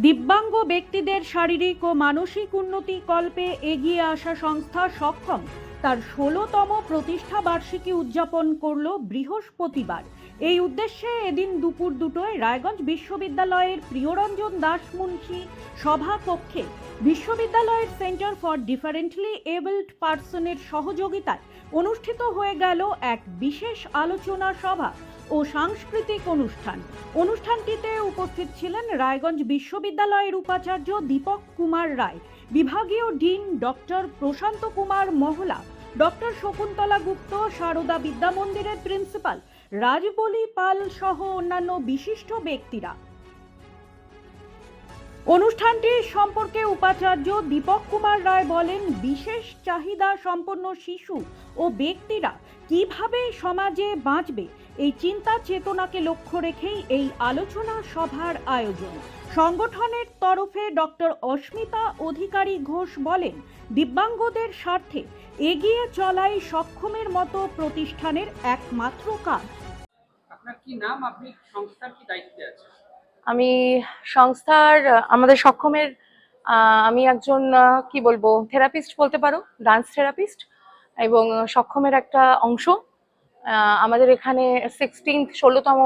দিব্যাঙ্গ ব্যক্তিদের শারীরিক ও মানসিক উন্নতি কল্পে এগিয়ে আসা সংস্থা সক্ষম। তার ষোলোতম প্রতিষ্ঠা বার্ষিকী উদযাপন করল বৃহস্পতিবার। এই উদ্দেশ্যে এদিন দুপুর দুটোয় রায়গঞ্জ বিশ্ববিদ্যালয়ের প্রিয়রঞ্জন দাস মুন্সি সভাকক্ষে বিশ্ববিদ্যালয়ের সেন্টার ফর ডিফারেন্টলি এবলড পার্সনের সহযোগিতায় অনুষ্ঠিত হয়ে গেল এক বিশেষ আলোচনা সভা। ও সাংস্কৃতিক অনুষ্ঠান। অনুষ্ঠানটিতে উপস্থিত ছিলেন রায়গঞ্জ বিশ্ববিদ্যালয়ের উপাচার্য দীপক কুমার রায়, বিভাগীয় dean doctor Prashanta Kumar Mahala, doctor Shakuntala Gupta, Sarada বিদ্যামন্দিরের প্রিন্সিপাল রাজবলি পাল সহ অন্যান্য বিশিষ্ট ব্যক্তিরা। অনুষ্ঠানটি সম্পর্কে উপাচার্য দীপক কুমার রায় বলেন, বিশেষ চাহিদা সম্পন্ন শিশু ও ব্যক্তিরা কীভাবে সমাজে বাঁচবে, এই চিন্তা চেতনাকে লক্ষ্য রেখেই এই আলোচনা সভার আয়োজন। সংগঠনের তরফে ডক্টর অস্মিতা অধিকারী ঘোষ বলেন, দিব্যাঙ্গদের স্বার্থে এগিয়ে চলাই সক্ষমের মতো প্রতিষ্ঠানের একমাত্র কাজ। আপনার কি নাম? আপনি সংস্থার কি দায়িত্বে আমি সংস্থার আমাদের সক্ষমের আমি একজন কি বলব থেরাপিস্ট বলতে পারো ডান্স থেরাপিস্ট এবং সক্ষমের একটা অংশ। আমাদের এখানে সিক্সটিন্থ ষোলোতম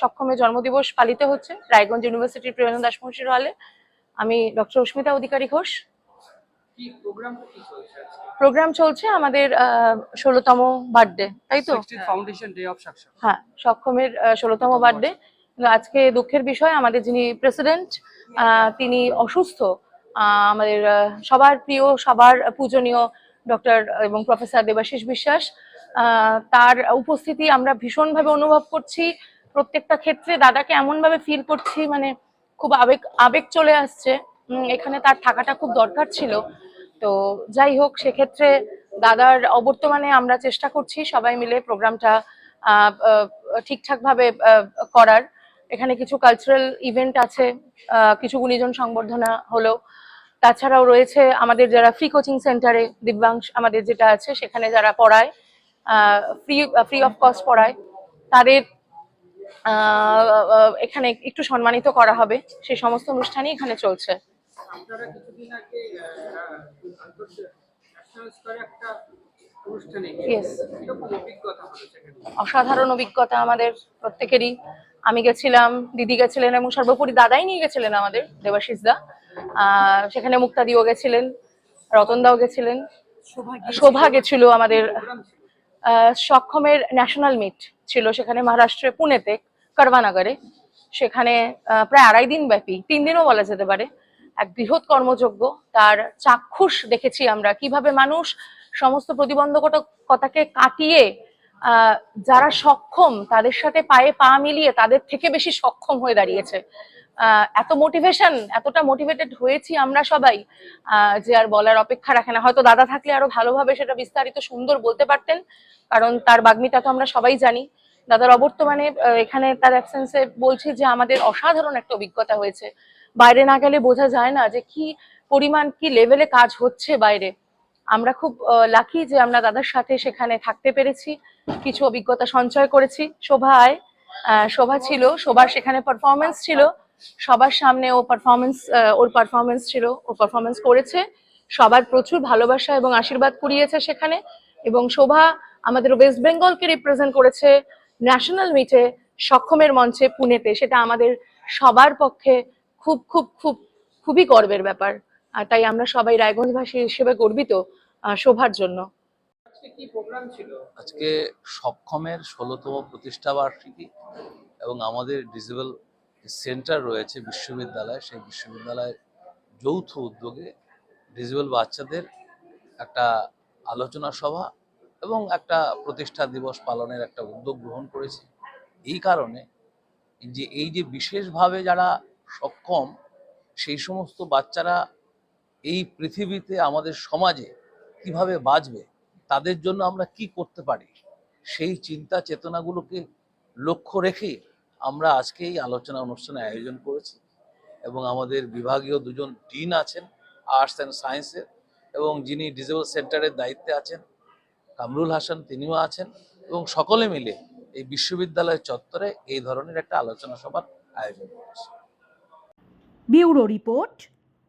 সক্ষমের জন্মদিবস পালিত হচ্ছে রায়গঞ্জ ইউনিভার্সিটির প্রিয়নন্দ দাসমুন্সির হলে। আমি ডক্টর অস্মিতা অধিকারী ঘোষ। প্রোগ্রাম চলছে আমাদের ষোলোতম বার্থডে তাই তো? হ্যাঁ সক্ষমের ষোলোতম বার্থডে আজকে দুঃখের বিষয়, আমাদের যিনি প্রেসিডেন্ট তিনি অসুস্থ। আমাদের সবার প্রিয়, সবার পূজনীয় ডক্টর এবং প্রফেসর দেবাশিস বিশ্বাস। তার উপস্থিতি আমরা ভীষণভাবে অনুভব করছি। প্রত্যেকটা ক্ষেত্রে দাদাকে এমনভাবে ফিল করছি মানে খুব আবেগ আবেগ চলে আসছে। এখানে তার থাকাটা খুব দরকার ছিল। তো যাই হোক, সেক্ষেত্রে দাদার অবর্তমানে আমরা চেষ্টা করছি সবাই মিলে প্রোগ্রামটা ঠিকঠাকভাবে করার। এখানে কিছু কালচারাল ইভেন্ট আছে কিছু গুণীজন সংবর্ধনা হলো। তাছাড়াও রয়েছে আমাদের যারা ফ্রি কোচিং সেন্টারে দিব্যাংশ আমাদের যেটা আছে সেখানে যারা পড়ায় ফ্রি ফ্রি অফ কস্ট পড়ায় তাদের এখানে একটু সম্মানিত করা হবে। সেই সমস্ত অনুষ্ঠানই এখানে চলছে। আপনারা কিছুদিন আগে ন্যাশনাল স্তরে একটা অসাধারণ অভিজ্ঞতা আমাদের প্রত্যেকেরই। আমি গেছিলাম দিদি গেছিলেন এবং সর্বোপরি দাদাই নিয়ে গেছিলেন আমাদের দেবাশিস দা আহ, সেখানে মুক্তাদিও গেছিলেন রতনদাও গেছিলেন। শোভা গেছিল আমাদের সক্ষমের ন্যাশনাল মিট ছিল সেখানে মহারাষ্ট্রে পুনেতে করবানগরে। সেখানে প্রায় আড়াই দিন ব্যাপী তিন দিনও বলা যেতে পারে এক বৃহৎ কর্মযোগ্য তার চাক্ষুষ দেখেছি আমরা। কীভাবে মানুষ সমস্ত প্রতিবন্ধকতাকে কাটিয়ে যারা সক্ষম, তাদের সাথে পায়ে পা মিলিয়ে তাদের থেকে বেশি সক্ষম হয়ে দাঁড়িয়েছে। এত মোটিভেশন এতটা মোটিভেটেড হয়েছি আমরা সবাই যে আর বলার অপেক্ষা রাখে না। হয়তো দাদা থাকলে আরও ভালোভাবে সেটা বিস্তারিত সুন্দর বলতে পারতেন, কারণ তার বাগ্মিতা তো আমরা সবাই জানি। দাদার অবর্তমানে এখানে তার অ্যাবসেন্সে বলছি যে আমাদের অসাধারণ একটা অভিজ্ঞতা হয়েছে। বাইরে না গেলে বোঝা যায় না যে কি পরিমাণ, কি লেভেলে কাজ হচ্ছে বাইরে। আমরা খুব লাকি যে আমরা দাদার সাথে সেখানে থাকতে পেরেছি কিছু অভিজ্ঞতা সঞ্চয় করেছি। শোভা আয় আহ, শোভা ছিল শোভার সেখানে পারফরমেন্স ছিল সবার সামনে ও পারফরমেন্স ওর পারফরমেন্স ছিল ও পারফরমেন্স করেছে। সবার প্রচুর ভালোবাসা এবং আশীর্বাদ কুড়িয়েছে সেখানে এবং শোভা আমাদের ওয়েস্ট বেঙ্গলকে রিপ্রেজেন্ট করেছে ন্যাশনাল মিটে সক্ষমের মঞ্চে পুনেতে। সেটা আমাদের সবার পক্ষে খুব খুব খুব খুবই গর্বের ব্যাপার। আর তাই আমরা সবাই রায়গঞ্জবাসী হিসেবে গর্বিত শোভার জন্য। আজকে প্রোগ্রাম ছিল? আজকে সক্ষমের ষোলোতম প্রতিষ্ঠা বার্ষিকী এবং আমাদের ডিজেবল সেন্টার রয়েছে বিশ্ববিদ্যালয়। সেই বিশ্ববিদ্যালয়ের যৌথ উদ্যোগে ডিজেবল বাচ্চাদের একটা আলোচনা সভা এবং একটা প্রতিষ্ঠা দিবস পালনের একটা উদ্যোগ গ্রহণ করেছে। এই কারণে যে এই যে বিশেষভাবে যারা সক্ষম সেই সমস্ত বাচ্চারা এই পৃথিবীতে আমাদের সমাজে কীভাবে বাঁচবে, তাদের জন্য আমরা কি করতে পারি, সেই চিন্তা চেতনাগুলোকে লক্ষ্য রেখে আমরা আজকে এই আলোচনা অনুষ্ঠানে আয়োজন করেছি এবং আমাদের বিভাগীয় দুজন ডিন আছেন, আর্টস অ্যান্ড সায়েন্সের এবং যিনি ডিজেবল সেন্টারের দায়িত্বে আছেন, কামরুল হাসান তিনিও আছেন এবং সকলে মিলে এই বিশ্ববিদ্যালয়ের চত্বরে এই ধরনের একটা আলোচনা সভার আয়োজন করেছি। Bureau report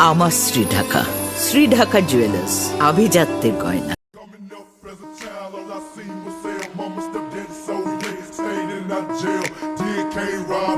আমার শ্রী ঢাকা শ্রী ঢাকা জুয়েলার্স আভিজাত্যের গয়না। Up